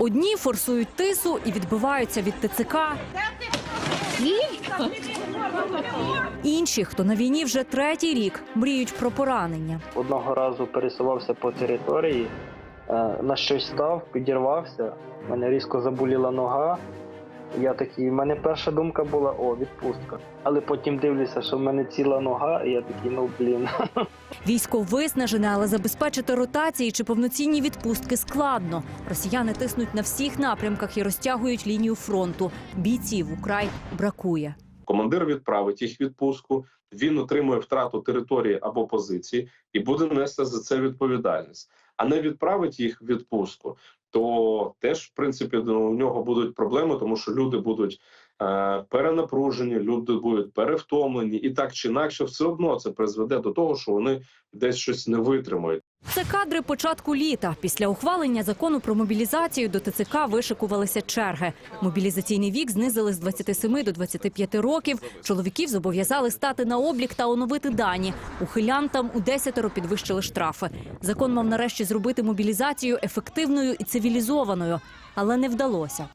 Одні форсують тису і відбиваються від ТЦК. Інші, хто на війні вже третій рік, мріють про поранення. Одного разу пересувався по території, е, на щось став, підірвався, мене різко заболіла нога. Я такий, в мене перша думка була о, відпустка. Але потім дивлюся, що в мене ціла нога, і я такий, ну блін. Військо виснажене, але забезпечити ротації чи повноцінні відпустки складно. Росіяни тиснуть на всіх напрямках і розтягують лінію фронту. Бійців украй бракує. командир відправить їх відпустку, він отримує втрату території або позиції і буде нести за це відповідальність. А не відправить їх в відпустку, то теж в принципі до у нього будуть проблеми, тому що люди будуть е, перенапружені, люди будуть перевтомлені, і так чи інакше, все одно це призведе до того, що вони десь щось не витримають. Це кадри початку літа. Після ухвалення закону про мобілізацію до ТЦК вишикувалися черги. Мобілізаційний вік знизили з 27 до 25 років. Чоловіків зобов'язали стати на облік та оновити дані. Ухилянтам у десятеро підвищили штрафи. Закон мав нарешті зробити мобілізацію ефективною і цивілізованою, але не вдалося.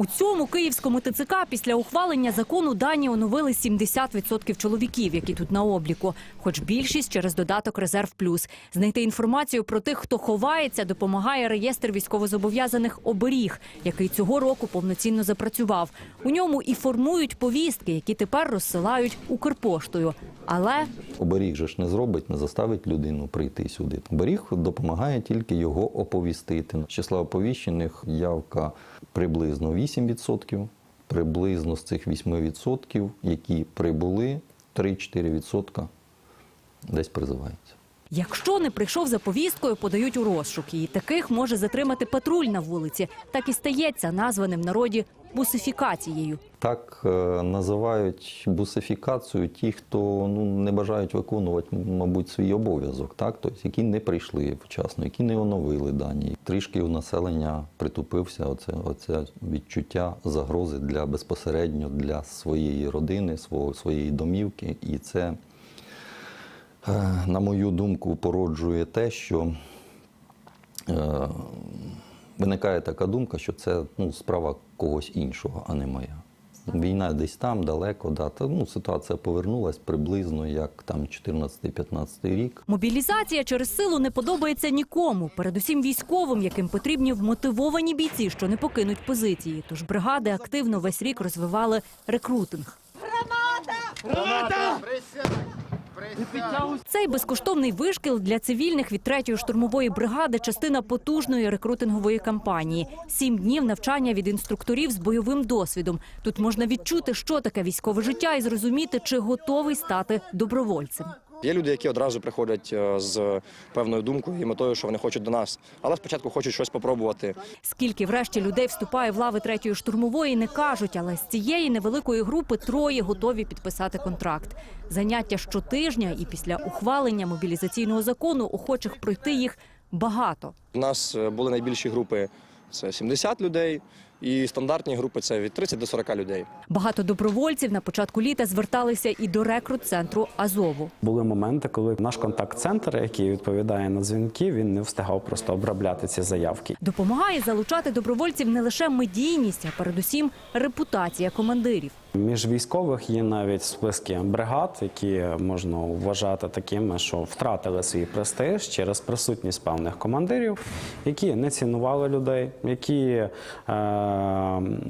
У цьому київському ТЦК після ухвалення закону дані оновили 70% чоловіків, які тут на обліку. Хоч більшість через додаток Резерв Плюс. Знайти інформацію про тих, хто ховається, допомагає реєстр військовозобов'язаних оберіг, який цього року повноцінно запрацював. У ньому і формують повістки, які тепер розсилають Укрпоштою. Але Оберіг же ж не зробить, не заставить людину прийти сюди. Оберіг допомагає тільки його оповістити. Числа оповіщених явка приблизно 8%. Приблизно з цих 8%, які прибули, 3-4% десь призиваються. Якщо не прийшов за повісткою, подають у розшук. І таких може затримати патруль на вулиці. Так і стається названим народі бусифікацією. Так е, називають бусифікацію ті, хто ну, не бажають виконувати, мабуть, свій обов'язок, так? Тобто, які не прийшли вчасно, які не оновили дані. Трішки у населення притупився оце, оце відчуття загрози для безпосередньо для своєї родини, свого, своєї домівки. І це, на мою думку, породжує те, що е, виникає така думка, що це ну, справа когось іншого, а не моя. Війна десь там, далеко, да. Та, ну, ситуація повернулась приблизно як там 14-15 рік. Мобілізація через силу не подобається нікому, передусім військовим, яким потрібні вмотивовані бійці, що не покинуть позиції. Тож бригади активно весь рік розвивали рекрутинг. Цей безкоштовний вишкіл для цивільних від третьої штурмової бригади частина потужної рекрутингової кампанії. Сім днів навчання від інструкторів з бойовим досвідом. Тут можна відчути, що таке військове життя, і зрозуміти, чи готовий стати добровольцем. Є люди, які одразу приходять е, з певною думкою і метою, що вони хочуть до нас, але спочатку хочуть щось попробувати. Скільки врешті людей вступає в лави третьої штурмової, не кажуть, але з цієї невеликої групи троє готові підписати контракт. Заняття щотижня і після ухвалення мобілізаційного закону охочих пройти їх багато. У нас е, були найбільші групи це 70 людей, і стандартні групи це від 30 до 40 людей. Багато добровольців на початку літа зверталися і до рекрут-центру Азову. Були моменти, коли наш контакт-центр, який відповідає на дзвінки, він не встигав просто обробляти ці заявки. Допомагає залучати добровольців не лише медійність, а передусім репутація командирів. Між військових є навіть списки бригад, які можна вважати такими, що втратили свій престиж через присутність певних командирів, які не цінували людей, які е,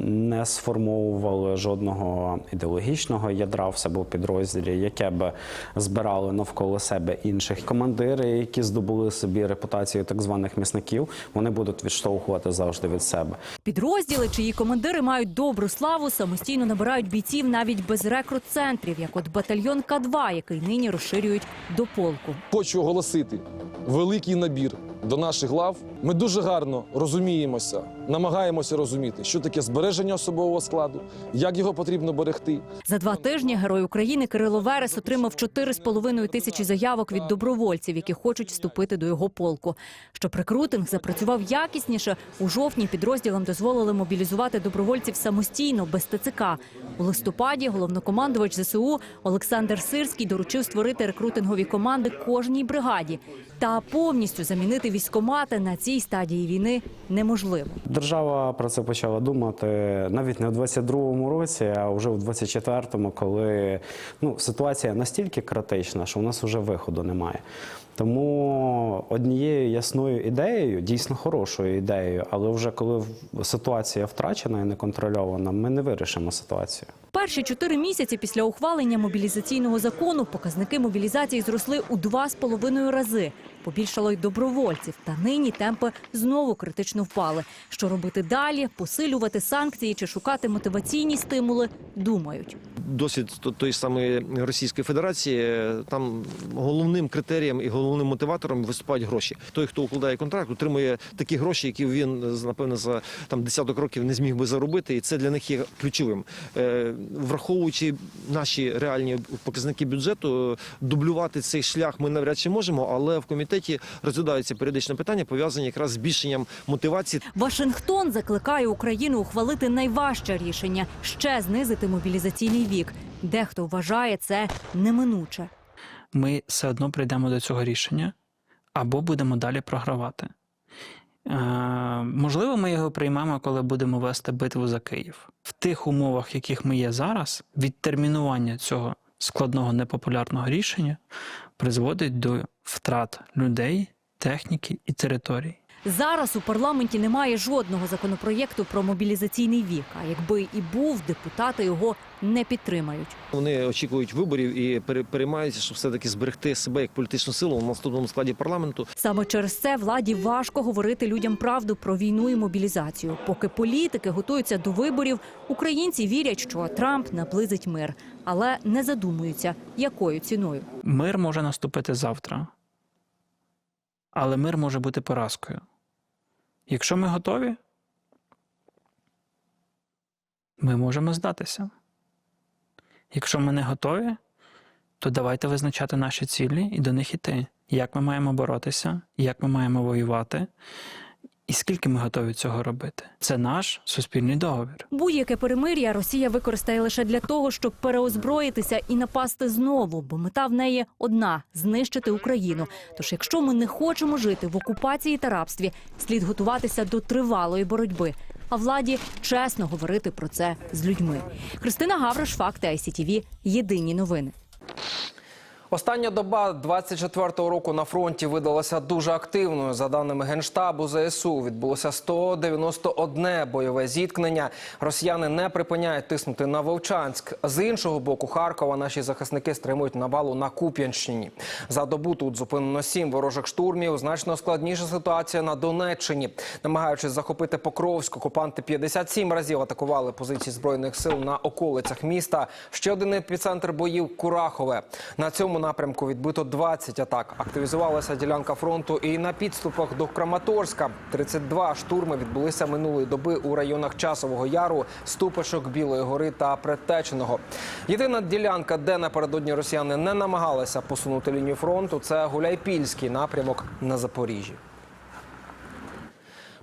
не сформовували жодного ідеологічного ядра в себе у підрозділі, яке би збирали навколо себе інших командири, які здобули собі репутацію так званих місників. Вони будуть відштовхувати завжди від себе. Підрозділи, чиї командири мають добру славу, самостійно набирають бійців навіть без рекрут-центрів, як от батальйон К2, який нині розширюють до полку. Хочу оголосити великий набір до наших лав. Ми дуже гарно розуміємося, намагаємося розуміти, що таке збереження особового складу, як його потрібно берегти. За два тижні герой України Кирило Верес отримав 4,5 тисячі заявок від добровольців, які хочуть вступити до його полку. Щоб рекрутинг запрацював якісніше, у жовтні підрозділам дозволили мобілізувати добровольців самостійно без ТЦК. У листопаді головнокомандувач ЗСУ Олександр Сирський доручив створити рекрутингові команди кожній бригаді та повністю замінити військомати на цій стадії війни неможливо. Держава про це почала думати навіть не в 22-му році, а вже в 24-му, коли ну, ситуація настільки критична, що у нас вже виходу немає. Тому однією ясною ідеєю, дійсно хорошою ідеєю, але вже коли ситуація втрачена і неконтрольована, ми не вирішимо ситуацію. Перші чотири місяці після ухвалення мобілізаційного закону показники мобілізації зросли у два з половиною рази. Побільшало й добровольців, та нині темпи знову критично впали. Що робити далі? Посилювати санкції чи шукати мотиваційні стимули? Думають. Досвід то- тої самої Російської Федерації, е, там головним критерієм і головним мотиватором виступають гроші. Той, хто укладає контракт, отримує такі гроші, які він е, напевно за там десяток років не зміг би заробити, і це для них є ключовим. Е, Враховуючи наші реальні показники бюджету, дублювати цей шлях ми навряд чи можемо, але в комітеті розглядаються періодичні питання, пов'язані якраз з збільшенням мотивації Вашингтон закликає Україну ухвалити найважче рішення ще знизити мобілізаційний вік. Дехто вважає це неминуче. ми все одно прийдемо до цього рішення або будемо далі програвати. Е, можливо, ми його приймемо, коли будемо вести битву за Київ. В тих умовах, яких ми є зараз, відтермінування цього складного непопулярного рішення призводить до втрат людей, техніки і територій. Зараз у парламенті немає жодного законопроєкту про мобілізаційний вік. А якби і був, депутати його не підтримають. Вони очікують виборів і пере- переймаються, щоб все таки зберегти себе як політичну силу в наступному складі парламенту. Саме через це владі важко говорити людям правду про війну і мобілізацію. Поки політики готуються до виборів, українці вірять, що Трамп наблизить мир, але не задумуються, якою ціною. Мир може наступити завтра, але мир може бути поразкою. Якщо ми готові, ми можемо здатися. Якщо ми не готові, то давайте визначати наші цілі і до них іти. Як ми маємо боротися, як ми маємо воювати, і скільки ми готові цього робити. Це наш суспільний договір. Будь-яке перемир'я Росія використає лише для того, щоб переозброїтися і напасти знову, бо мета в неї одна знищити Україну. Тож, якщо ми не хочемо жити в окупації та рабстві, слід готуватися до тривалої боротьби. А владі чесно говорити про це з людьми. Христина Гаврош, факти ICTV, Єдині новини. Остання доба 24-го року на фронті видалася дуже активною. За даними генштабу ЗСУ, відбулося 191 бойове зіткнення. Росіяни не припиняють тиснути на Вовчанськ. З іншого боку Харкова наші захисники стримують навалу на Куп'янщині. За добу тут зупинено сім ворожих штурмів. Значно складніша ситуація на Донеччині. Намагаючись захопити Покровськ, окупанти 57 разів атакували позиції збройних сил на околицях міста. Ще один епіцентр боїв Курахове. На цьому напрямку відбито 20 атак. Активізувалася ділянка фронту і на підступах до Краматорська. 32 штурми відбулися минулої доби у районах Часового Яру, Ступишок, Білої гори та Предтеченого. Єдина ділянка, де напередодні росіяни не намагалися посунути лінію фронту, це Гуляйпільський напрямок на Запоріжжі.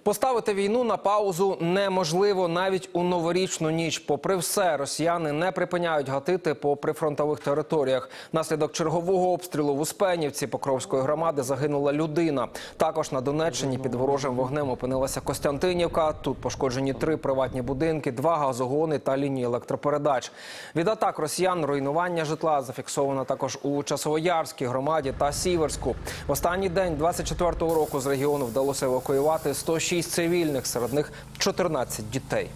Поставити війну на паузу неможливо навіть у новорічну ніч. Попри все, росіяни не припиняють гатити по прифронтових територіях. Наслідок чергового обстрілу в Успенівці Покровської громади загинула людина. Також на Донеччині під ворожим вогнем опинилася Костянтинівка. Тут пошкоджені три приватні будинки, два газогони та лінії електропередач. Від атак росіян руйнування житла зафіксовано також у Часовоярській громаді та Сіверську. В останній день 24-го року з регіону вдалося евакуювати 106 цивільних, серед них 14 дітей.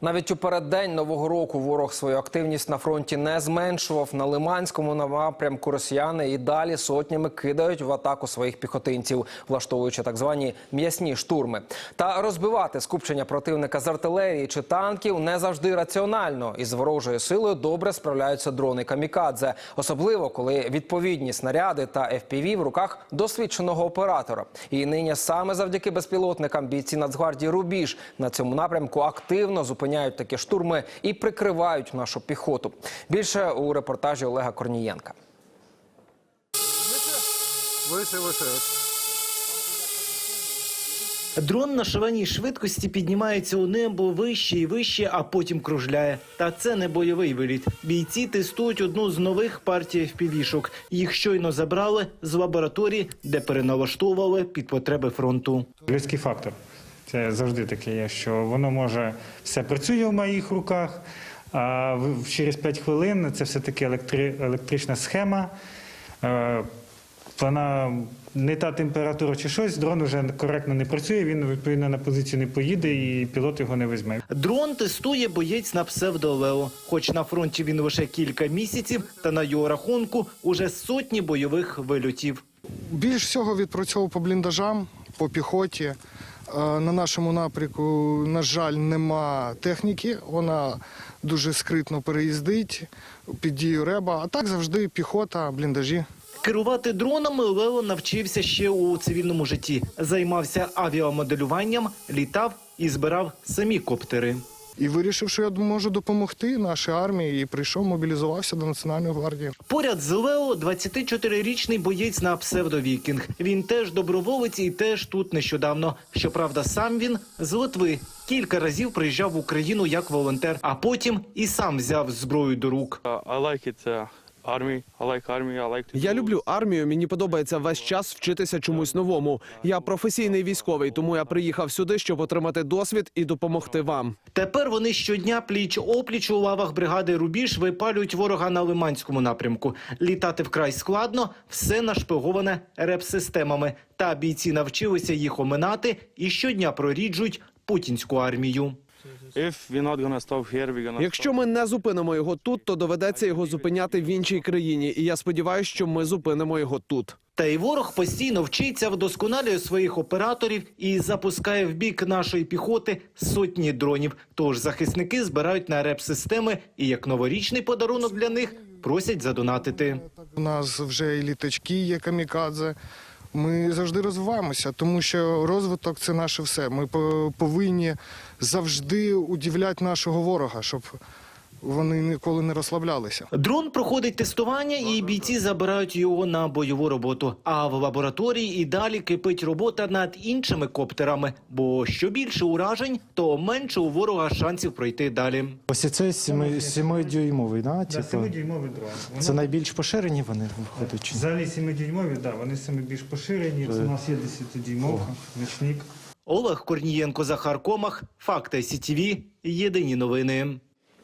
Навіть у переддень нового року ворог свою активність на фронті не зменшував. На Лиманському напрямку росіяни і далі сотнями кидають в атаку своїх піхотинців, влаштовуючи так звані м'ясні штурми. Та розбивати скупчення противника з артилерії чи танків не завжди раціонально. Із ворожою силою добре справляються дрони камікадзе, особливо коли відповідні снаряди та FPV в руках досвідченого оператора. І нині саме завдяки безпілотникам бійці Нацгвардії Рубіж на цьому напрямку активно зупиняють такі штурми і прикривають нашу піхоту. Більше у репортажі Олега Корнієнка. Дрон на шаленій швидкості піднімається у небо вище і вище, а потім кружляє. Та це не бойовий виліт. Бійці тестують одну з нових партій впівішок. Їх щойно забрали з лабораторії, де переналаштовували під потреби фронту. Людський фактор. Це завжди таке є, що воно може все працює в моїх руках, а через 5 хвилин це все-таки електри, електрична схема. Е, Вона не та температура чи щось, дрон вже коректно не працює, він відповідно на позицію не поїде і пілот його не візьме. Дрон тестує боєць на псевдолео. Хоч на фронті він лише кілька місяців, та на його рахунку уже сотні бойових вильотів. Більш всього відпрацьовував по бліндажам, по піхоті. Е, На нашому напрямку, на жаль, нема техніки. Вона дуже скритно переїздить під дію реба. А так завжди піхота, бліндажі. Керувати дронами Лео навчився ще у цивільному житті. Займався авіамоделюванням, літав і збирав самі коптери. І вирішив, що я можу допомогти нашій армії, і прийшов, мобілізувався до Національної гвардії. Поряд з Лео 24-річний боєць на псевдовікінг. Він теж доброволець і теж тут нещодавно. Щоправда, сам він з Литви. Кілька разів приїжджав в Україну як волонтер, а потім і сам взяв зброю до рук. Я люблю армію. Мені подобається весь час вчитися чомусь новому. Я професійний військовий, тому я приїхав сюди, щоб отримати досвід і допомогти вам. Тепер вони щодня пліч опліч у лавах бригади Рубіж випалюють ворога на Лиманському напрямку. Літати вкрай складно, все нашпиговане реп-системами. Та бійці навчилися їх оминати і щодня проріджують путінську армію. Якщо ми не зупинимо його тут, то доведеться його зупиняти в іншій країні. І я сподіваюся, що ми зупинимо його тут. Та й ворог постійно вчиться, вдосконалює своїх операторів і запускає в бік нашої піхоти сотні дронів. Тож захисники збирають на реп-системи і як новорічний подарунок для них просять задонатити. У нас вже і літачки є камікадзе. Ми завжди розвиваємося, тому що розвиток це наше все. Ми по- повинні завжди удивляти нашого ворога, щоб вони ніколи не розслаблялися. Дрон проходить тестування, і бійці забирають його на бойову роботу. А в лабораторії і далі кипить робота над іншими коптерами. Бо що більше уражень, то менше у ворога шансів пройти далі. Ось це 7-дюймовий, да? Типу, 7-дюймовий дрон. Це найбільш поширені вони виходять? чи? Взагалі 7-дюймові, да, вони саме більш поширені. Це у нас є 10-дюймовка, ночник. Олег Корнієнко, Захар Комах, Факти СІТВ, Єдині новини.